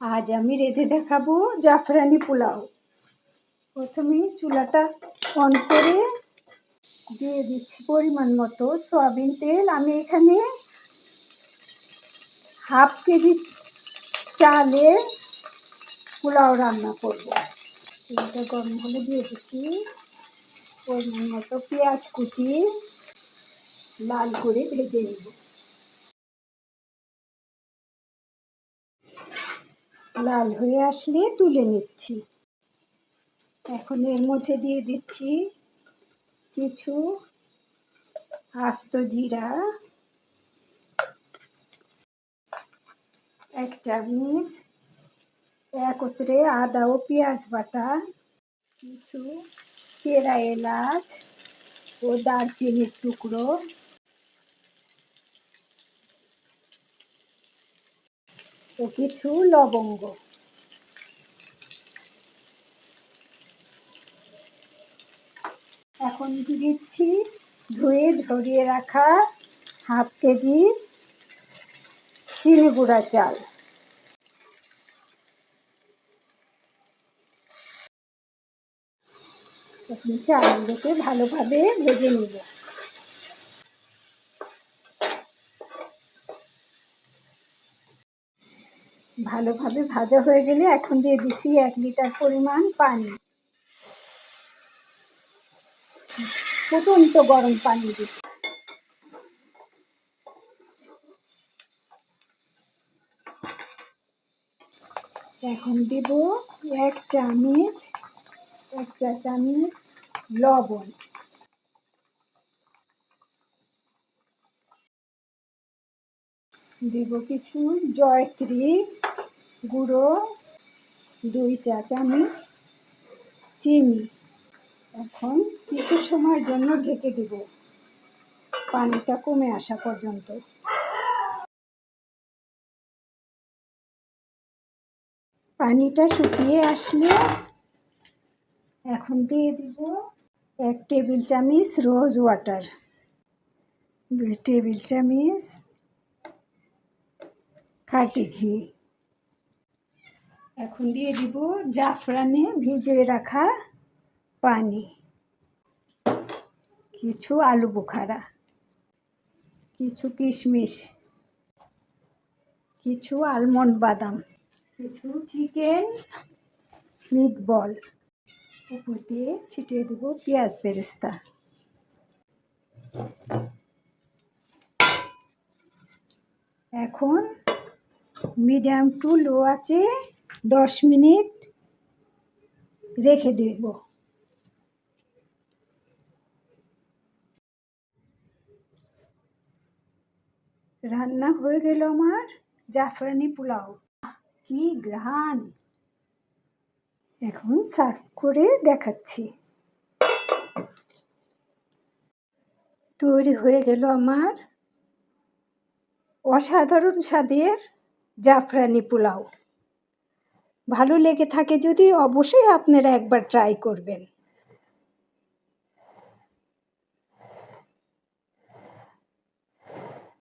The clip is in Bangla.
আজ আমি রেঁধে দেখাবো জাফরানি পোলাও। প্রথমে চুলাটা অন করে দিয়ে দিচ্ছি পরিমাণ মতো সয়াবিন তেল। আমি এখানে হাফ কেজি চালে পোলাও রান্না করব। তেলটা গরম হলে দিয়ে দিচ্ছি পরিমাণ মতো পেঁয়াজ কুচি লাল করে ভেজে নেব। লাল হয়ে আসলে তুলে নিচ্ছি। এখন এর মধ্যে দিয়ে দিচ্ছি কিছু আস্ত জিরা, এক চামচ, একত্রে আদা ও পেঁয়াজ বাটা, কিছু চেরা এলাচ ও দারচিনির টুকরো। ও কিছু লবঙ্গ। এখন দিচ্ছি ধুয়ে ঝরিয়ে রাখা হাফ কেজি চিনি গুঁড়া চাল। চালগুলোকে ভালোভাবে ভেজে নেব। ভালোভাবে ভাজা হয়ে গেলে এখন দিয়ে দিচ্ছি এক লিটার পরিমাণ পানি। ফুটন্ত গরম পানি দিচ্ছি এখন দেব এক চামচ, এক চা চামচ লবণ। দেব কিছু, জয়ত্রী, গুঁড়ো, দুই চা চামচ চিনি। এখন কিছু সময়ের জন্য ঢেকে দেব। পানিটা কমে আসা পর্যন্ত। পানিটা শুকিয়ে আসলে এখন দিয়ে দিব এক টেবিল চামচ রোজ ওয়াটার। দুই টেবিল চামচ খাটি ঘি। এখন দিয়ে দিব জাফরানে ভিজিয়ে রাখা পানি। কিছু আলু বোখারা, কিছু কিশমিশ, কিছু আলমন্ড বাদাম, কিছু চিকেন মিট বল উপর দিয়ে ছিটিয়ে দেব পেঁয়াজ বেরেস্তা। এখন মিডিয়াম টু লো আছে, দশ মিনিট রেখে দেব। রান্না হয়ে গেল আমার জাফরানি পোলাও। কি গ্রান এখন সার্ভ করে দেখাচ্ছি। তৈরি হয়ে গেল আমার অসাধারণ স্বাদের জাফরানি পোলাও। ভালো লেগে থাকে যদি অবশ্যই আপনারা একবার ট্রাই করবেন।